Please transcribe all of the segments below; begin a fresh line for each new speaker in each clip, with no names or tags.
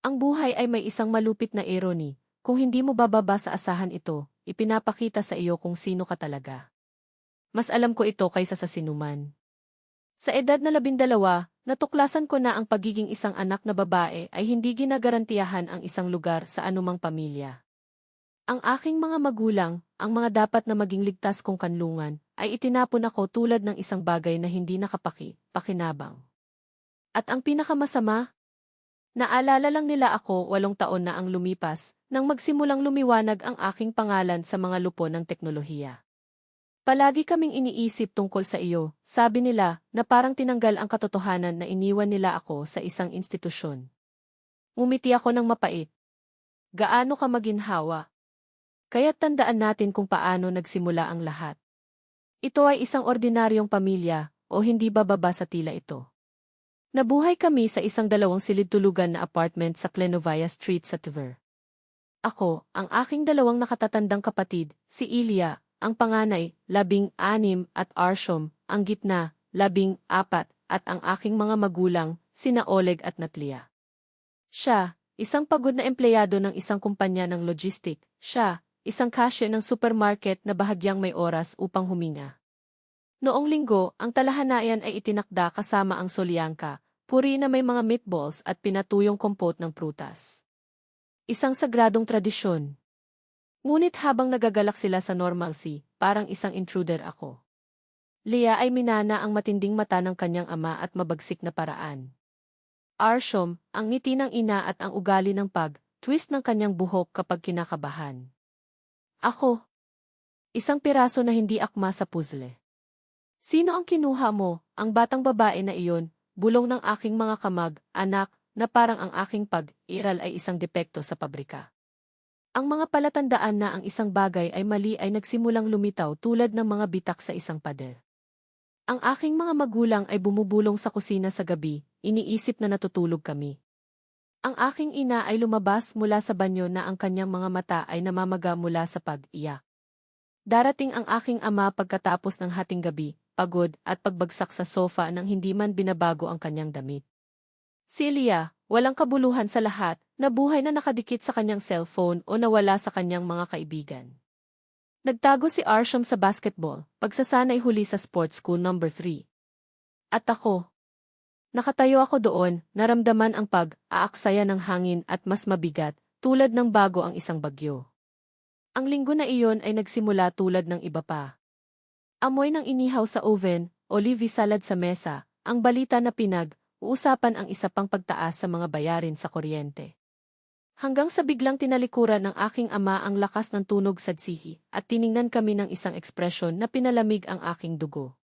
Ang buhay ay may isang malupit na irony. Kung hindi mo bababa sa asahan ito, ipinapakita sa iyo kung sino ka talaga. Mas alam ko ito kaysa sa sinuman. Sa edad na labindalawa, natuklasan ko na ang pagiging isang anak na babae ay hindi ginagarantiyahan ang isang lugar sa anumang pamilya. Ang aking mga magulang, ang mga dapat na maging ligtas kong kanlungan, ay itinapon ako tulad ng isang bagay na hindi nakapaki, pakinabang. At ang pinakamasama, naalala lang nila ako walong taon na ang lumipas, nang magsimulang lumiwanag ang aking pangalan sa mga lupo ng teknolohiya. Palagi kaming iniisip tungkol sa iyo, sabi nila, na parang tinanggal ang katotohanan na iniwan nila ako sa isang institusyon. Umiti ako ng mapait. Gaano ka maginhawa? Kaya't tandaan natin kung paano nagsimula ang lahat. Ito ay isang ordinaryong pamilya, o hindi bababa sa tila ito. Nabuhay kami sa isang dalawang silid-tulugan na apartment sa Clenovia Street sa Tver. Ako, ang aking dalawang nakatatandang kapatid, si Ilya, ang panganay, labing anim at Arshom, ang gitna, labing apat, at ang aking mga magulang, sina Oleg at Natlia. Siya, isang pagod na empleyado ng isang kumpanya ng logistic, siya, isang cashier ng supermarket na bahagyang may oras upang huminga. Noong linggo, ang talahanayan ay itinakda kasama ang solyangka, puri na may mga meatballs at pinatuyong kompot ng prutas. Isang sagradong tradisyon. Ngunit habang nagagalak sila sa normalcy, parang isang intruder ako. Leah ay minana ang matinding mata ng kanyang ama at mabagsik na paraan. Arshom, ang ngiti ng ina at ang ugali ng pag, twist ng kanyang buhok kapag kinakabahan. Ako. Isang piraso na hindi akma sa puzzle. Sino ang kinuha mo, ang batang babae na iyon, bulong ng aking mga kamag, anak, na parang ang aking pag-iral ay isang depekto sa pabrika. Ang mga palatandaan na ang isang bagay ay mali ay nagsimulang lumitaw tulad ng mga bitak sa isang pader. Ang aking mga magulang ay bumubulong sa kusina sa gabi, iniisip na natutulog kami. Ang aking ina ay lumabas mula sa banyo na ang kanyang mga mata ay namamaga mula sa pag-iyak. Darating ang aking ama pagkatapos ng hating gabi, pagod at pagbagsak sa sofa nang hindi man binabago ang kanyang damit. Celia, walang kabuluhan sa lahat, nabuhay na nakadikit sa kanyang cellphone o nawala sa kanyang mga kaibigan. Nagtago si Arsham sa basketball, pagsasanay huli sa sports school number 3. At ako, Nakatayo ako doon, naramdaman ang pag-aaksaya ng hangin at mas mabigat, tulad ng bago ang isang bagyo. Ang linggo na iyon ay nagsimula tulad ng iba pa. Amoy ng inihaw sa oven, olive salad sa mesa, ang balita na pinag, uusapan ang isa pang pagtaas sa mga bayarin sa kuryente. Hanggang sa biglang tinalikuran ng aking ama ang lakas ng tunog sa tsihi at tiningnan kami ng isang ekspresyon na pinalamig ang aking dugo.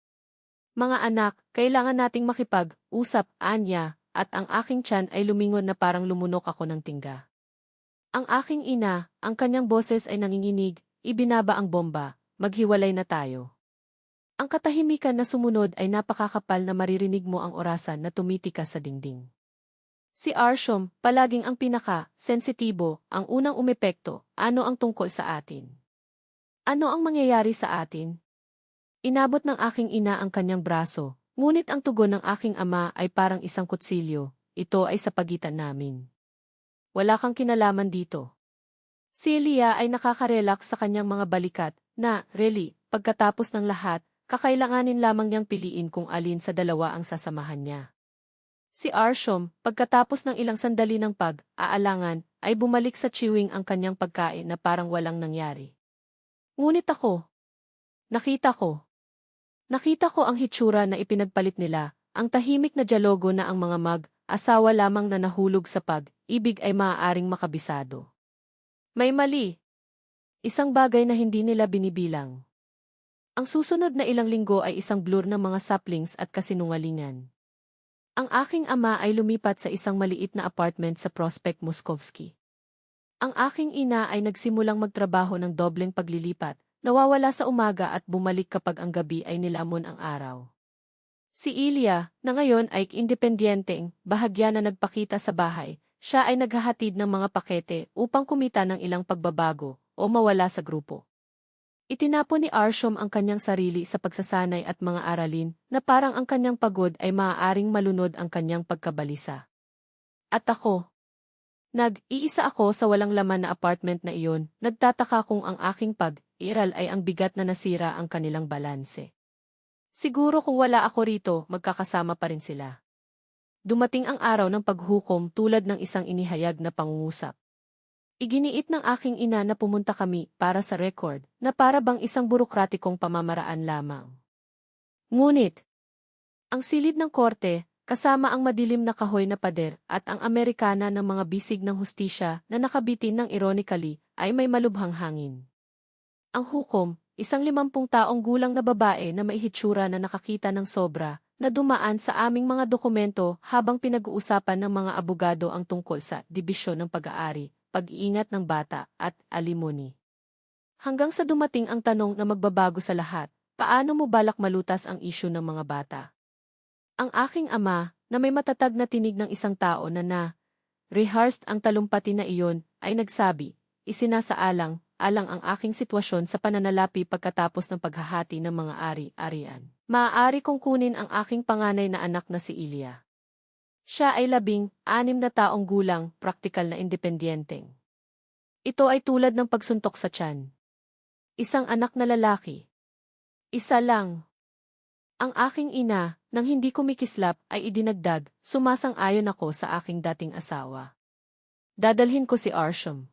Mga anak, kailangan nating makipag-usap, anya, at ang aking tiyan ay lumingon na parang lumunok ako ng tingga. Ang aking ina, ang kanyang boses ay nanginginig, ibinaba ang bomba, maghiwalay na tayo. Ang katahimikan na sumunod ay napakakapal na maririnig mo ang orasan na tumitika sa dingding. Si Arshom, palaging ang pinaka-sensitibo, ang unang umepekto, ano ang tungkol sa atin? Ano ang mangyayari sa atin? Inabot ng aking ina ang kanyang braso, ngunit ang tugon ng aking ama ay parang isang kutsilyo, ito ay sa pagitan namin. Wala kang kinalaman dito. Si Elia ay nakakarelax sa kanyang mga balikat, na, really, pagkatapos ng lahat, kakailanganin lamang niyang piliin kung alin sa dalawa ang sasamahan niya. Si Arshom, pagkatapos ng ilang sandali ng pag-aalangan, ay bumalik sa chewing ang kanyang pagkain na parang walang nangyari. Ngunit ako, nakita ko, Nakita ko ang hitsura na ipinagpalit nila, ang tahimik na dialogo na ang mga mag-asawa lamang na nahulog sa pag-ibig ay maaaring makabisado. May mali. Isang bagay na hindi nila binibilang. Ang susunod na ilang linggo ay isang blur ng mga saplings at kasinungalingan. Ang aking ama ay lumipat sa isang maliit na apartment sa Prospect Moskovsky. Ang aking ina ay nagsimulang magtrabaho ng dobleng paglilipat, Nawawala sa umaga at bumalik kapag ang gabi ay nilamon ang araw. Si Ilya, na ngayon ay independenteng, bahagya na nagpakita sa bahay, siya ay naghahatid ng mga pakete upang kumita ng ilang pagbabago o mawala sa grupo. Itinapon ni Arshom ang kanyang sarili sa pagsasanay at mga aralin na parang ang kanyang pagod ay maaaring malunod ang kanyang pagkabalisa. At ako, Nag-iisa ako sa walang laman na apartment na iyon, nagtataka kung ang aking pag-iral ay ang bigat na nasira ang kanilang balanse. Siguro kung wala ako rito, magkakasama pa rin sila. Dumating ang araw ng paghukom tulad ng isang inihayag na pangungusap. Iginiit ng aking ina na pumunta kami para sa record na para bang isang burokratikong pamamaraan lamang. Ngunit, ang silid ng korte, kasama ang madilim na kahoy na pader at ang Amerikana ng mga bisig ng hustisya na nakabitin ng ironically, ay may malubhang hangin. Ang hukom, isang limampung taong gulang na babae na maihitsura na nakakita ng sobra, na dumaan sa aming mga dokumento habang pinag-uusapan ng mga abogado ang tungkol sa dibisyon ng pag-aari, pag-iingat ng bata, at alimony. Hanggang sa dumating ang tanong na magbabago sa lahat, paano mo balak malutas ang isyu ng mga bata? Ang aking ama, na may matatag na tinig ng isang tao na na, rehearsed ang talumpati na iyon, ay nagsabi, isinasaalang, alang ang aking sitwasyon sa pananalapi pagkatapos ng paghahati ng mga ari-arian. Maaari kong kunin ang aking panganay na anak na si Ilya. Siya ay labing, anim na taong gulang, praktikal na independyenteng. Ito ay tulad ng pagsuntok sa tiyan. Isang anak na lalaki. Isa lang. Ang aking ina, nang hindi kumikislap, ay idinagdag, sumasang-ayon ako sa aking dating asawa. Dadalhin ko si Arsham.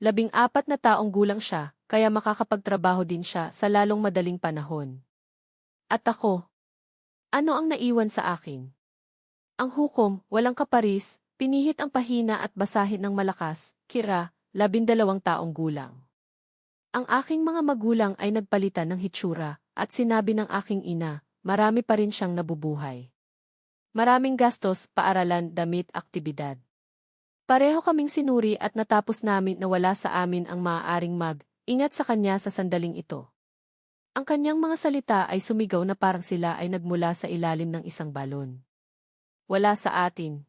Labing apat na taong gulang siya, kaya makakapagtrabaho din siya sa lalong madaling panahon. At ako, ano ang naiwan sa akin? Ang hukom, walang kaparis, pinihit ang pahina at basahin ng malakas, kira, labindalawang taong gulang. Ang aking mga magulang ay nagpalitan ng hitsura, at sinabi ng aking ina, marami pa rin siyang nabubuhay. Maraming gastos, paaralan, damit, aktibidad. Pareho kaming sinuri at natapos namin na wala sa amin ang maaaring mag, ingat sa kanya sa sandaling ito. Ang kanyang mga salita ay sumigaw na parang sila ay nagmula sa ilalim ng isang balon. Wala sa atin.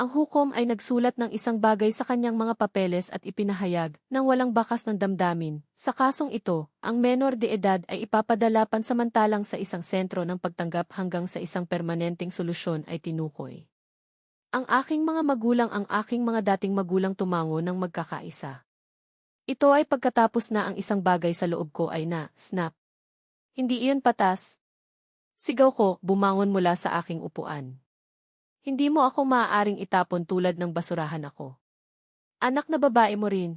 Ang hukom ay nagsulat ng isang bagay sa kanyang mga papeles at ipinahayag nang walang bakas ng damdamin. Sa kasong ito, ang menor de edad ay ipapadala pansamantalang sa isang sentro ng pagtanggap hanggang sa isang permanenteng solusyon ay tinukoy. Ang aking mga magulang ang aking mga dating magulang tumango ng magkakaisa. Ito ay pagkatapos na ang isang bagay sa loob ko ay na, snap. Hindi iyon patas. Sigaw ko, bumangon mula sa aking upuan. Hindi mo ako maaaring itapon tulad ng basurahan ako. Anak na babae mo rin.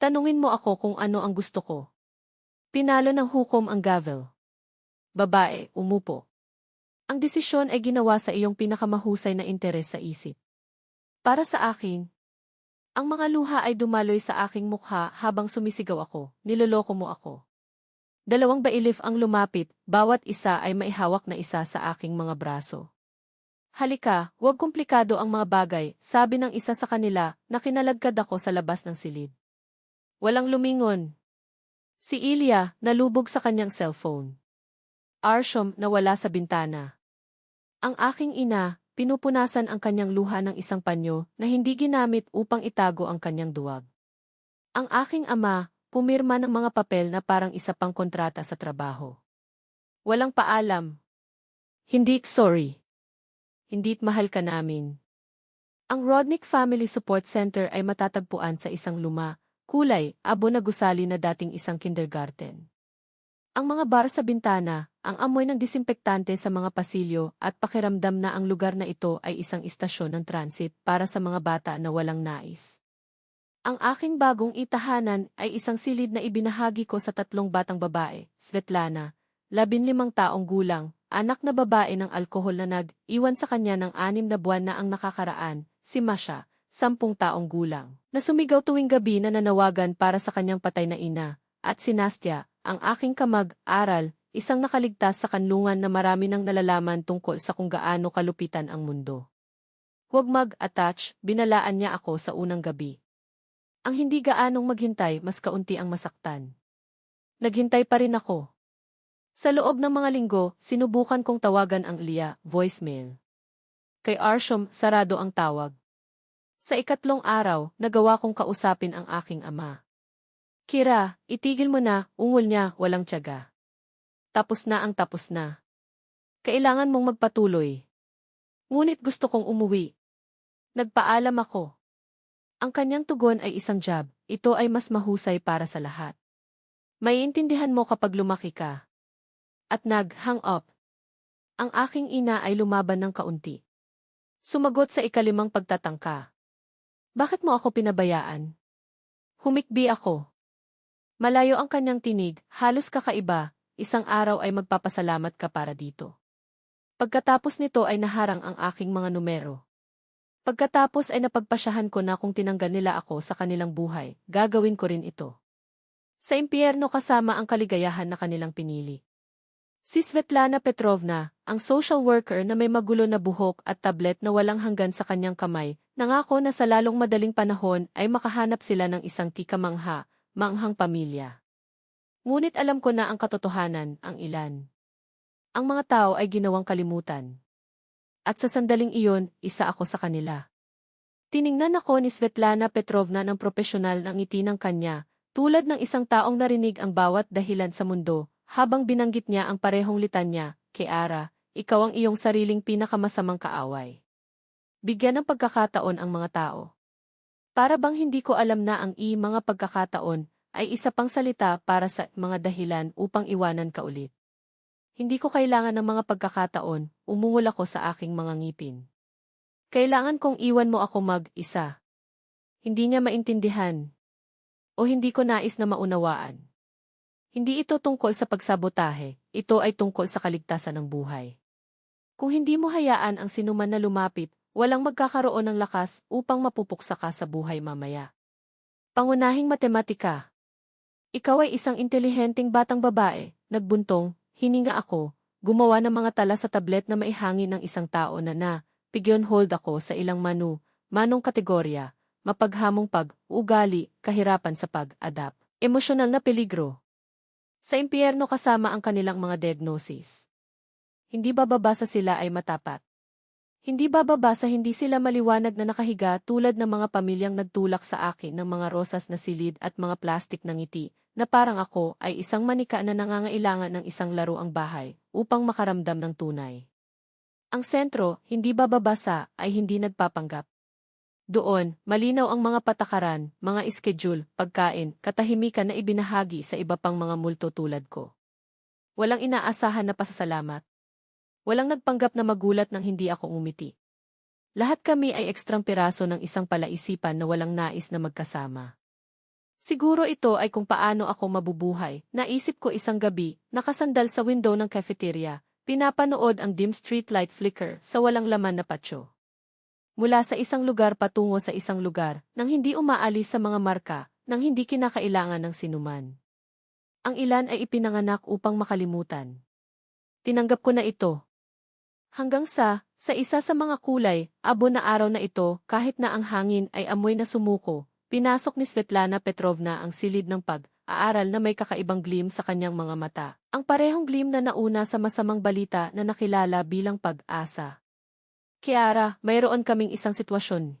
Tanungin mo ako kung ano ang gusto ko. Pinalo ng hukom ang gavel. Babae, umupo. Ang desisyon ay ginawa sa iyong pinakamahusay na interes sa isip. Para sa akin, ang mga luha ay dumaloy sa aking mukha habang sumisigaw ako, niloloko mo ako. Dalawang bailif ang lumapit, bawat isa ay maihawak na isa sa aking mga braso. Halika, huwag komplikado ang mga bagay, sabi ng isa sa kanila, na kinalagkad ako sa labas ng silid. Walang lumingon. Si Ilya, nalubog sa kanyang cellphone. Arshom, nawala sa bintana. Ang aking ina, pinupunasan ang kanyang luha ng isang panyo na hindi ginamit upang itago ang kanyang duwag. Ang aking ama, pumirma ng mga papel na parang isa pang kontrata sa trabaho. Walang paalam. Hindi sorry. Hindi't mahal ka namin. Ang Rodnick Family Support Center ay matatagpuan sa isang luma, kulay, abo na gusali na dating isang kindergarten. Ang mga bar sa bintana, ang amoy ng disinfektante sa mga pasilyo at pakiramdam na ang lugar na ito ay isang istasyon ng transit para sa mga bata na walang nais. Ang aking bagong itahanan ay isang silid na ibinahagi ko sa tatlong batang babae, Svetlana, labinlimang taong gulang, anak na babae ng alkohol na nag-iwan sa kanya ng anim na buwan na ang nakakaraan, si Masha, sampung taong gulang, na sumigaw tuwing gabi na nanawagan para sa kanyang patay na ina, at si Nastya, ang aking kamag-aral, isang nakaligtas sa kanlungan na marami nang nalalaman tungkol sa kung gaano kalupitan ang mundo. Huwag mag-attach, binalaan niya ako sa unang gabi. Ang hindi gaanong maghintay, mas kaunti ang masaktan. Naghintay pa rin ako. Sa loob ng mga linggo, sinubukan kong tawagan ang Lia, voicemail. Kay Arsham, sarado ang tawag. Sa ikatlong araw, nagawa kong kausapin ang aking ama. Kira, itigil mo na, ungol niya, walang tiyaga. Tapos na ang tapos na. Kailangan mong magpatuloy. Ngunit gusto kong umuwi. Nagpaalam ako. Ang kanyang tugon ay isang jab, ito ay mas mahusay para sa lahat. Maiintindihan mo kapag lumaki ka. At nag-hang up. Ang aking ina ay lumaban ng kaunti. Sumagot sa ikalimang pagtatangka. Bakit mo ako pinabayaan? Humikbi ako. Malayo ang kanyang tinig, halos kakaiba, isang araw ay magpapasalamat ka para dito. Pagkatapos nito ay naharang ang aking mga numero. Pagkatapos ay napagpasyahan ko na kung tinanggal nila ako sa kanilang buhay, gagawin ko rin ito. Sa impyerno kasama ang kaligayahan na kanilang pinili. Si Svetlana Petrovna, ang social worker na may magulo na buhok at tablet na walang hanggan sa kanyang kamay, nangako na sa lalong madaling panahon ay makahanap sila ng isang tikamangha, manghang pamilya. Ngunit alam ko na ang katotohanan, ang ilan. Ang mga tao ay ginawang kalimutan. At sa sandaling iyon, isa ako sa kanila. Tiningnan ako ni Svetlana Petrovna ng profesional ng ngiti ng kanya, tulad ng isang taong narinig ang bawat dahilan sa mundo, habang binanggit niya ang parehong litanya, Keara, ikaw ang iyong sariling pinakamasamang kaaway. Bigyan ng pagkakataon ang mga tao. Para bang hindi ko alam na ang i mga pagkakataon ay isa pang salita para sa mga dahilan upang iwanan ka ulit. Hindi ko kailangan ng mga pagkakataon, umungol ako sa aking mga ngipin. Kailangan kong iwan mo ako mag-isa. Hindi niya maintindihan. O hindi ko nais na maunawaan. Hindi ito tungkol sa pagsabotahe, ito ay tungkol sa kaligtasan ng buhay. Kung hindi mo hayaan ang sinuman na lumapit, walang magkakaroon ng lakas upang mapupuksa ka sa buhay mamaya. Pangunahing matematika. Ikaw ay isang intelihenteng batang babae, nagbuntong, Hininga ako, gumawa ng mga tala sa tablet na maihangin ng isang tao na na, pigyon hold ako sa ilang manu, manong kategorya, mapaghamong pag, ugali, kahirapan sa pag-adapt, emosyonal na peligro. Sa impyerno kasama ang kanilang mga diagnosis. Hindi bababasa sila ay matapat. Hindi bababasa hindi sila maliwanag na nakahiga tulad ng mga pamilyang nagtulak sa akin ng mga rosas na silid at mga plastik ng ngiti, na parang ako ay isang manika na nangangailangan ng isang laro ang bahay upang makaramdam ng tunay. Ang sentro, hindi bababasa, ay hindi nagpapanggap. Doon, malinaw ang mga patakaran, mga schedule, pagkain, katahimikan na ibinahagi sa iba pang mga multo tulad ko. Walang inaasahan na pasasalamat. Walang nagpanggap na magulat nang hindi ako umiti. Lahat kami ay ekstrang piraso ng isang palaisipan na walang nais na magkasama. Siguro ito ay kung paano ako mabubuhay. Naisip ko isang gabi, nakasandal sa window ng cafeteria, pinapanood ang dim street light flicker sa walang laman na patio. Mula sa isang lugar patungo sa isang lugar, nang hindi umaalis sa mga marka, nang hindi kinakailangan ng sinuman. Ang ilan ay ipinanganak upang makalimutan. Tinanggap ko na ito. Hanggang sa, sa isa sa mga kulay, abo na araw na ito, kahit na ang hangin ay amoy na sumuko, Pinasok ni Svetlana Petrovna ang silid ng pag-aaral na may kakaibang gleam sa kanyang mga mata. Ang parehong gleam na nauna sa masamang balita na nakilala bilang pag-asa. Kiara, mayroon kaming isang sitwasyon.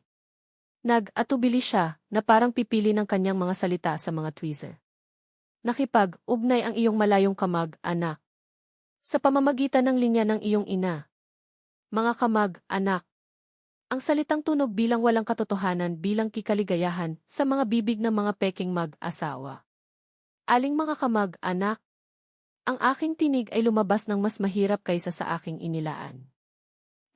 Nag-atubili siya na parang pipili ng kanyang mga salita sa mga tweezer. Nakipag-ugnay ang iyong malayong kamag, anak. Sa pamamagitan ng linya ng iyong ina. Mga kamag, anak. Ang salitang tunog bilang walang katotohanan bilang kikaligayahan sa mga bibig ng mga peking mag-asawa. Aling mga kamag, anak? Ang aking tinig ay lumabas ng mas mahirap kaysa sa aking inilaan.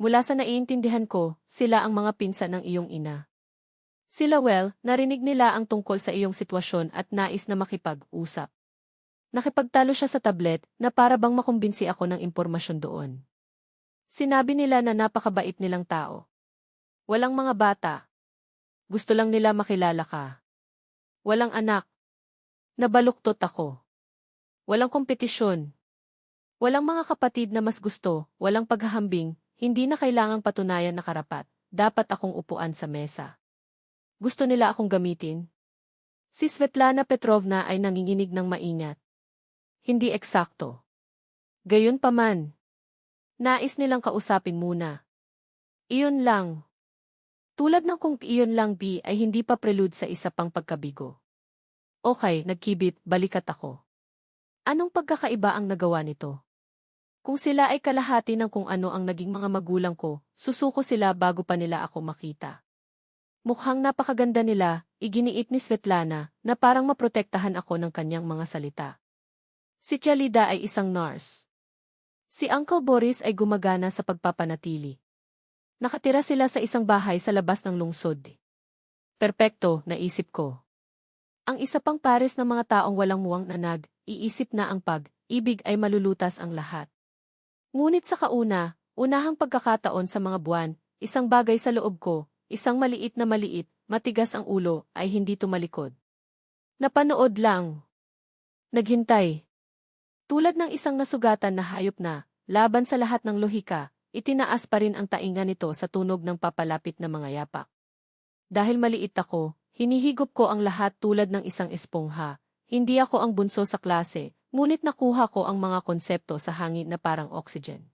Mula sa naiintindihan ko, sila ang mga pinsan ng iyong ina. Sila well, narinig nila ang tungkol sa iyong sitwasyon at nais na makipag-usap. Nakipagtalo siya sa tablet na para bang makumbinsi ako ng impormasyon doon. Sinabi nila na napakabait nilang tao. Walang mga bata. Gusto lang nila makilala ka. Walang anak. Nabaluktot ako. Walang kompetisyon. Walang mga kapatid na mas gusto, walang paghahambing, hindi na kailangang patunayan na karapat, dapat akong upuan sa mesa. Gusto nila akong gamitin? Si Svetlana Petrovna ay nanginginig ng maingat. Hindi eksakto. Gayon pa man. Nais nilang kausapin muna. Iyon lang. Tulad ng kung iyon lang B ay hindi pa prelude sa isa pang pagkabigo. Okay, nagkibit, balikat ako. Anong pagkakaiba ang nagawa nito? Kung sila ay kalahati ng kung ano ang naging mga magulang ko, susuko sila bago pa nila ako makita. Mukhang napakaganda nila, iginiit ni Svetlana, na parang maprotektahan ako ng kanyang mga salita. Si Chalida ay isang nurse. Si Uncle Boris ay gumagana sa pagpapanatili. Nakatira sila sa isang bahay sa labas ng lungsod. Perpekto, naisip ko. Ang isa pang pares ng mga taong walang muwang nanag, iisip na ang pag-ibig ay malulutas ang lahat. Ngunit sa kauna, unahang pagkakataon sa mga buwan, isang bagay sa loob ko, isang maliit na maliit, matigas ang ulo, ay hindi tumalikod. Napanood lang. Naghintay. Tulad ng isang nasugatan na hayop na, laban sa lahat ng lohika, itinaas pa rin ang tainga nito sa tunog ng papalapit na mga yapak. Dahil maliit ako, hinihigop ko ang lahat tulad ng isang espongha. Hindi ako ang bunso sa klase, ngunit nakuha ko ang mga konsepto sa hangin na parang oxygen.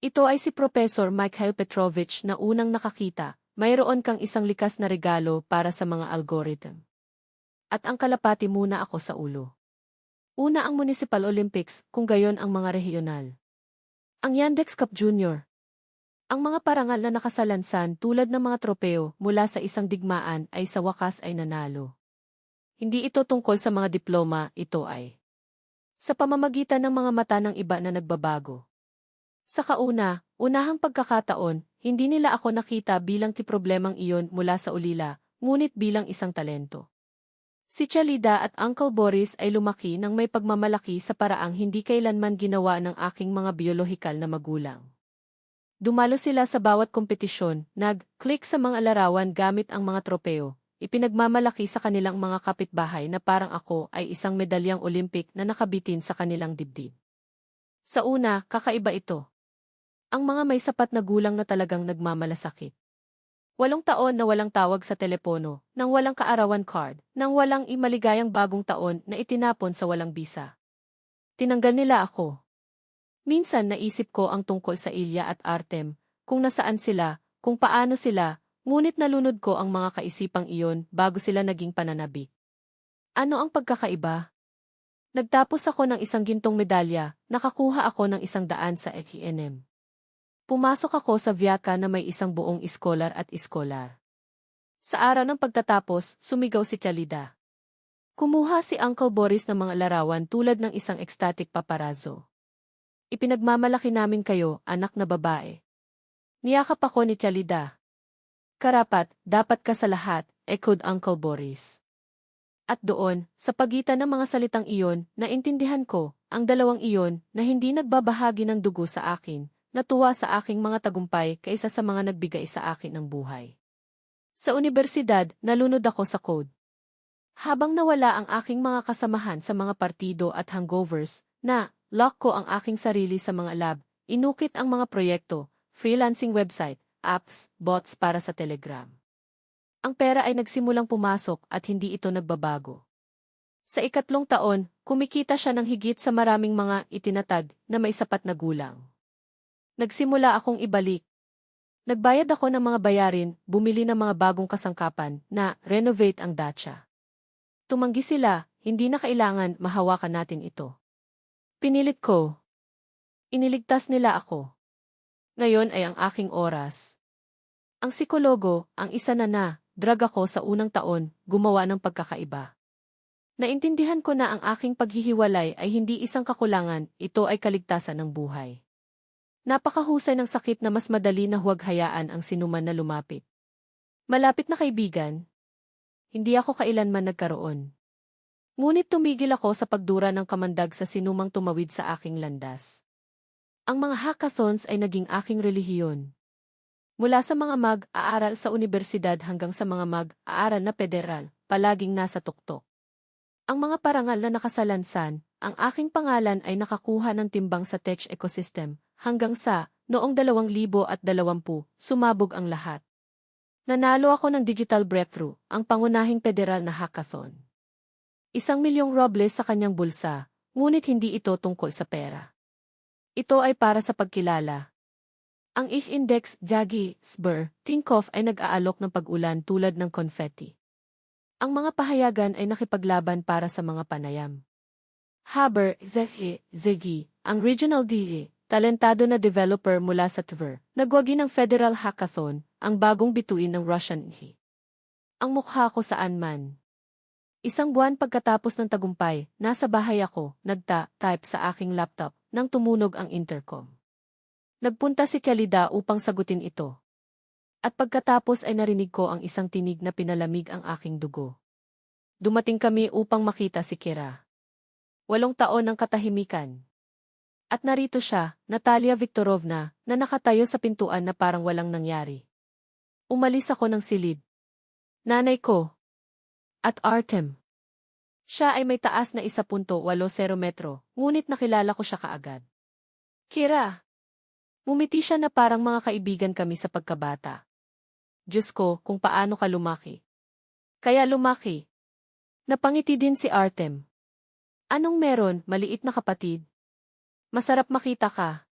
Ito ay si Professor Mikhail Petrovich na unang nakakita, mayroon kang isang likas na regalo para sa mga algorithm. At ang kalapati muna ako sa ulo. Una ang Municipal Olympics, kung gayon ang mga regional. Ang Yandex Cup Junior. Ang mga parangal na nakasalansan tulad ng mga tropeo mula sa isang digmaan ay sa wakas ay nanalo. Hindi ito tungkol sa mga diploma, ito ay sa pamamagitan ng mga mata ng iba na nagbabago. Sa kauna, unahang pagkakataon, hindi nila ako nakita bilang ti problemang iyon mula sa ulila, ngunit bilang isang talento. Si Chalida at Uncle Boris ay lumaki nang may pagmamalaki sa paraang hindi kailanman ginawa ng aking mga biolohikal na magulang. Dumalo sila sa bawat kompetisyon, nag-click sa mga larawan gamit ang mga tropeo, ipinagmamalaki sa kanilang mga kapitbahay na parang ako ay isang medalyang Olympic na nakabitin sa kanilang dibdib. Sa una, kakaiba ito. Ang mga may sapat na gulang na talagang nagmamalasakit. Walong taon na walang tawag sa telepono, nang walang kaarawan card, nang walang imaligayang bagong taon na itinapon sa walang bisa. Tinanggal nila ako. Minsan naisip ko ang tungkol sa Ilya at Artem, kung nasaan sila, kung paano sila, ngunit nalunod ko ang mga kaisipang iyon bago sila naging pananabik. Ano ang pagkakaiba? Nagtapos ako ng isang gintong medalya, nakakuha ako ng isang daan sa EKNM. Pumasok ako sa Vyaka na may isang buong iskolar at iskolar. Sa araw ng pagtatapos, sumigaw si Chalida. Kumuha si Uncle Boris ng mga larawan tulad ng isang ecstatic paparazzo. Ipinagmamalaki namin kayo, anak na babae. Niyakap ako ni Chalida. Karapat, dapat ka sa lahat, echoed Uncle Boris. At doon, sa pagitan ng mga salitang iyon, naintindihan ko, ang dalawang iyon, na hindi nagbabahagi ng dugo sa akin, natuwa sa aking mga tagumpay kaysa sa mga nagbigay sa akin ng buhay. Sa universidad, nalunod ako sa code. Habang nawala ang aking mga kasamahan sa mga partido at hangovers, na, lock ko ang aking sarili sa mga lab, inukit ang mga proyekto, freelancing website, apps, bots para sa Telegram. Ang pera ay nagsimulang pumasok at hindi ito nagbabago. Sa ikatlong taon, kumikita siya ng higit sa maraming mga itinatag na may sapat na gulang. Nagsimula akong ibalik. Nagbayad ako ng mga bayarin, bumili ng mga bagong kasangkapan na renovate ang dacha. Tumanggi sila, hindi na kailangan mahawakan natin ito. Pinilit ko. Iniligtas nila ako. Ngayon ay ang aking oras. Ang psikologo, ang isa na na, drag ako sa unang taon, gumawa ng pagkakaiba. Naintindihan ko na ang aking paghihiwalay ay hindi isang kakulangan, ito ay kaligtasan ng buhay. Napakahusay ng sakit na mas madali na huwag hayaan ang sinuman na lumapit. Malapit na kaibigan. Hindi ako kailanman nagkaroon. Ngunit tumigil ako sa pagdura ng kamandag sa sinumang tumawid sa aking landas. Ang mga hackathons ay naging aking relihiyon. Mula sa mga mag-aaral sa universidad hanggang sa mga mag-aaral na federal, palaging nasa tuktok. Ang mga parangal na nakasalansan, ang aking pangalan ay nakakuha ng timbang sa tech ecosystem, hanggang sa, noong 2020, sumabog ang lahat. Nanalo ako ng Digital Breakthrough, ang pangunahing federal na hackathon. Isang milyong robles sa kanyang bulsa, ngunit hindi ito tungkol sa pera. Ito ay para sa pagkilala. Ang if index Jaggi, Sber, Tinkoff ay nag-aalok ng pag-ulan tulad ng confetti. Ang mga pahayagan ay nakipaglaban para sa mga panayam. Haber, Zeki, Zegi, ang regional DE, talentado na developer mula sa Tver, nagwagi ng Federal Hackathon, ang bagong bituin ng Russian IHI. Ang mukha ko saan man. Isang buwan pagkatapos ng tagumpay, nasa bahay ako, nagta-type sa aking laptop, nang tumunog ang intercom. Nagpunta si Kalida upang sagutin ito. At pagkatapos ay narinig ko ang isang tinig na pinalamig ang aking dugo. Dumating kami upang makita si Kira. Walong taon ng katahimikan. At narito siya, Natalia Viktorovna, na nakatayo sa pintuan na parang walang nangyari. Umalis ako ng silid. Nanay ko. At Artem. Siya ay may taas na 1.80 metro, ngunit nakilala ko siya kaagad. Kira. Mumiti siya na parang mga kaibigan kami sa pagkabata. Diyos ko, kung paano ka lumaki. Kaya lumaki. Napangiti din si Artem. Anong meron, maliit na kapatid? Masarap makita ka.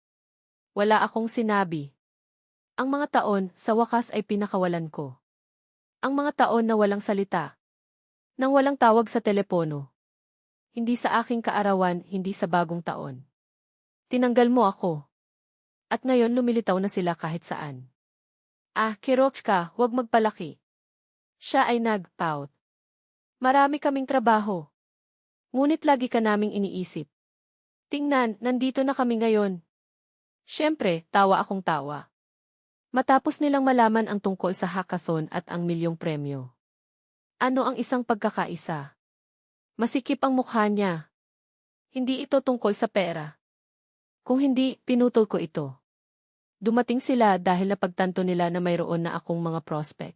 Wala akong sinabi. Ang mga taon, sa wakas ay pinakawalan ko. Ang mga taon na walang salita. Nang walang tawag sa telepono. Hindi sa aking kaarawan, hindi sa bagong taon. Tinanggal mo ako. At ngayon lumilitaw na sila kahit saan. Ah, Kirochka, huwag magpalaki. Siya ay nag-pout. Marami kaming trabaho. Ngunit lagi ka naming iniisip. Tingnan, nandito na kami ngayon. Siyempre, tawa akong tawa. Matapos nilang malaman ang tungkol sa hackathon at ang milyong premyo. Ano ang isang pagkakaisa? Masikip ang mukha niya. Hindi ito tungkol sa pera. Kung hindi, pinutol ko ito. Dumating sila dahil napagtanto nila na mayroon na akong mga prospect.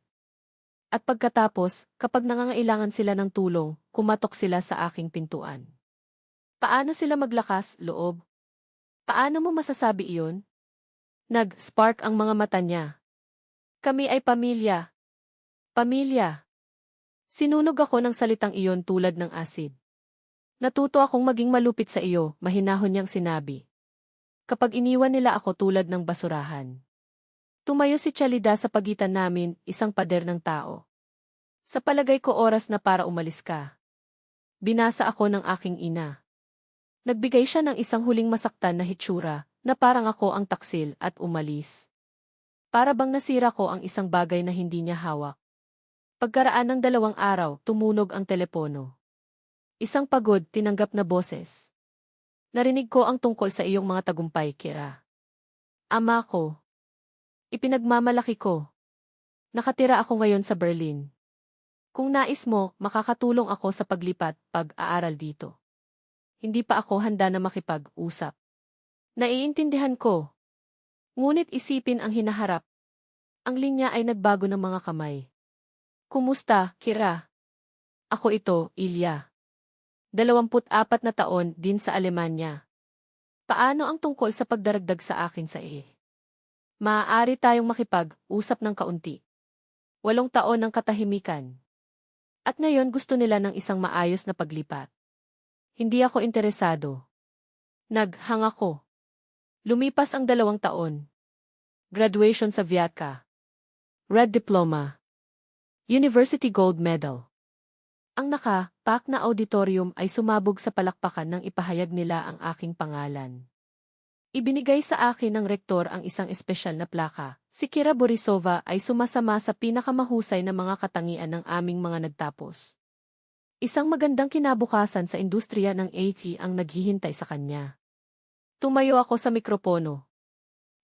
At pagkatapos, kapag nangangailangan sila ng tulong, kumatok sila sa aking pintuan. Paano sila maglakas, loob? Paano mo masasabi iyon? Nag-spark ang mga mata niya. Kami ay pamilya. Pamilya. Sinunog ako ng salitang iyon tulad ng asid. Natuto akong maging malupit sa iyo, mahinahon niyang sinabi. Kapag iniwan nila ako tulad ng basurahan. Tumayo si Chalida sa pagitan namin, isang pader ng tao. Sa palagay ko oras na para umalis ka. Binasa ako ng aking ina. Nagbigay siya ng isang huling masaktan na hitsura, na parang ako ang taksil at umalis. Para bang nasira ko ang isang bagay na hindi niya hawak. Pagkaraan ng dalawang araw, tumunog ang telepono. Isang pagod, tinanggap na boses. Narinig ko ang tungkol sa iyong mga tagumpay, Kira. Ama ko, Ipinagmamalaki ko. Nakatira ako ngayon sa Berlin. Kung nais mo, makakatulong ako sa paglipat, pag-aaral dito. Hindi pa ako handa na makipag-usap. Naiintindihan ko. Ngunit isipin ang hinaharap. Ang linya ay nagbago ng mga kamay. Kumusta, Kira? Ako ito, Ilya. 24 na taon din sa Alemanya. Paano ang tungkol sa pagdaragdag sa akin sa eh? Maaari tayong makipag-usap ng kaunti. Walong taon ng katahimikan. At ngayon gusto nila ng isang maayos na paglipat. Hindi ako interesado. Naghang ako. Lumipas ang dalawang taon. Graduation sa Viatka. Red Diploma. University Gold Medal. Ang naka-pack na auditorium ay sumabog sa palakpakan nang ipahayag nila ang aking pangalan. Ibinigay sa akin ng rektor ang isang espesyal na plaka. Si Kira Borisova ay sumasama sa pinakamahusay na mga katangian ng aming mga nagtapos. Isang magandang kinabukasan sa industriya ng AT ang naghihintay sa kanya. Tumayo ako sa mikropono.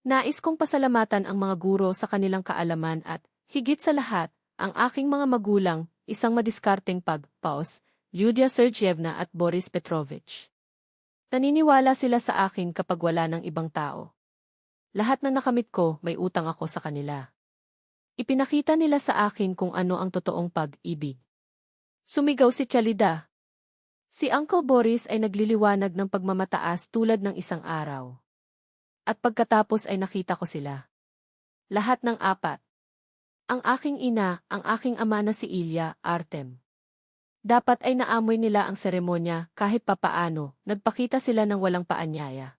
Nais kong pasalamatan ang mga guro sa kanilang kaalaman at, higit sa lahat, ang aking mga magulang, isang madiskarteng pag-pause, Lydia Sergeyevna at Boris Petrovich. Naniniwala sila sa akin kapag wala ng ibang tao. Lahat na nakamit ko, may utang ako sa kanila. Ipinakita nila sa akin kung ano ang totoong pag-ibig. Sumigaw si Chalida. Si Uncle Boris ay nagliliwanag ng pagmamataas tulad ng isang araw. At pagkatapos ay nakita ko sila. Lahat ng apat. Ang aking ina, ang aking ama na si Ilya, Artem. Dapat ay naamoy nila ang seremonya kahit papaano, nagpakita sila ng walang paanyaya.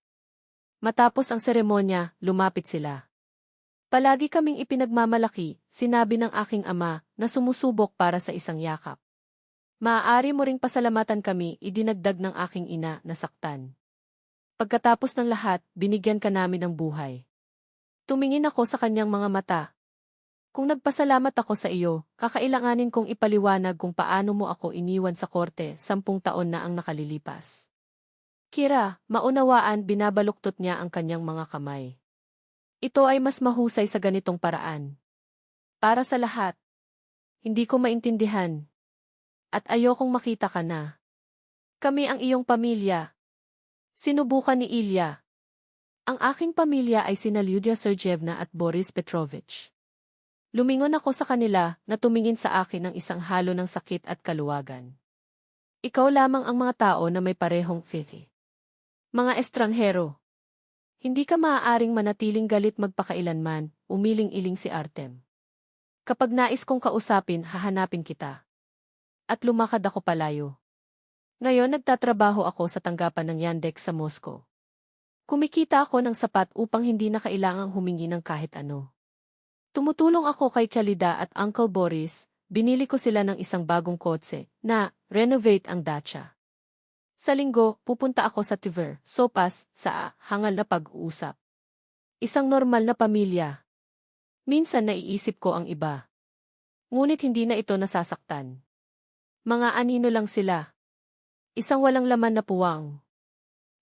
Matapos ang seremonya, lumapit sila. Palagi kaming ipinagmamalaki, sinabi ng aking ama, na sumusubok para sa isang yakap. Maaari mo ring pasalamatan kami, idinagdag ng aking ina, na saktan. Pagkatapos ng lahat, binigyan ka namin ng buhay. Tumingin ako sa kanyang mga mata. Kung nagpasalamat ako sa iyo, kakailanganin kong ipaliwanag kung paano mo ako iniwan sa korte sampung taon na ang nakalilipas. Kira, maunawaan binabaluktot niya ang kanyang mga kamay. Ito ay mas mahusay sa ganitong paraan. Para sa lahat. Hindi ko maintindihan. At ayokong makita ka na. Kami ang iyong pamilya. Sinubukan ni Ilya. Ang aking pamilya ay sina Lydia Sergeyevna at Boris Petrovich. Lumingon ako sa kanila na tumingin sa akin ng isang halo ng sakit at kaluwagan. Ikaw lamang ang mga tao na may parehong fithi. Mga estranghero. Hindi ka maaaring manatiling galit magpakailanman, umiling-iling si Artem. Kapag nais kong kausapin, hahanapin kita. At lumakad ako palayo. Ngayon nagtatrabaho ako sa tanggapan ng Yandex sa Moscow. Kumikita ako ng sapat upang hindi na kailangang humingi ng kahit ano. Tumutulong ako kay Chalida at Uncle Boris, binili ko sila ng isang bagong kotse na renovate ang dacha. Sa linggo, pupunta ako sa Tiver, Sopas, sa hangal na pag-uusap. Isang normal na pamilya. Minsan naiisip ko ang iba. Ngunit hindi na ito nasasaktan. Mga anino lang sila. Isang walang laman na puwang.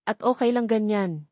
At okay lang ganyan.